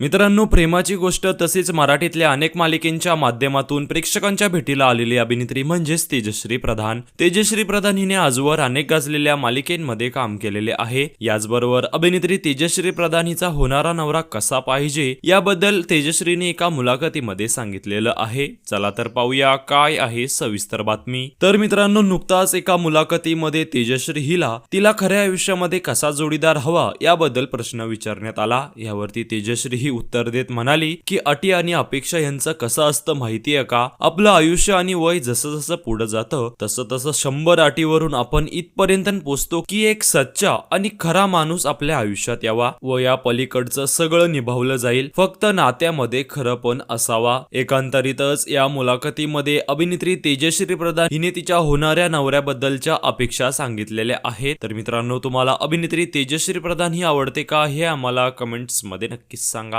मित्रांनो प्रेमाची गोष्ट तसेच मराठीतल्या अनेक मालिकेंच्या माध्यमातून प्रेक्षकांच्या भेटीला आलेली अभिनेत्री म्हणजेच तेजश्री प्रधान. तेजश्री प्रधान हिने आजवर अनेक गाजलेल्या मालिकेंमध्ये काम केलेले आहे. याचबरोबर अभिनेत्री तेजश्री प्रधान हिचा होणारा नवरा कसा पाहिजे याबद्दल तेजश्रीने एका मुलाखतीमध्ये सांगितलेलं आहे. चला तर पाहूया काय आहे सविस्तर बातमी. तर मित्रांनो नुकताच एका मुलाखतीमध्ये तेजश्री हिला तिला खऱ्या आयुष्यामध्ये कसा जोडीदार हवा याबद्दल प्रश्न विचारण्यात आला. यावरती तेजश्री ही उत्तर देत म्हणाली की अटी आणि अपेक्षा यांचं कसं असतं माहितीये का? आपलं आयुष्य आणि वय जसं जसं पुढे जातं तसं तसं शंभर अटीवरून आपण इथपर्यंत पोचतो की एक सच्चा आणि खरा माणूस आपल्या आयुष्यात यावा. व या पलीकडचं सगळं निभावलं जाईल. फक्त नात्यामध्ये खरं पण असावा. एकांतरितच या मुलाखतीमध्ये अभिनेत्री तेजश्री प्रधान हिने तिच्या होणाऱ्या नवऱ्याबद्दलच्या अपेक्षा सांगितलेल्या आहेत. तर मित्रांनो तुम्हाला अभिनेत्री तेजश्री प्रधान ही आवडते का हे आम्हाला कमेंट्समध्ये नक्कीच सांगा.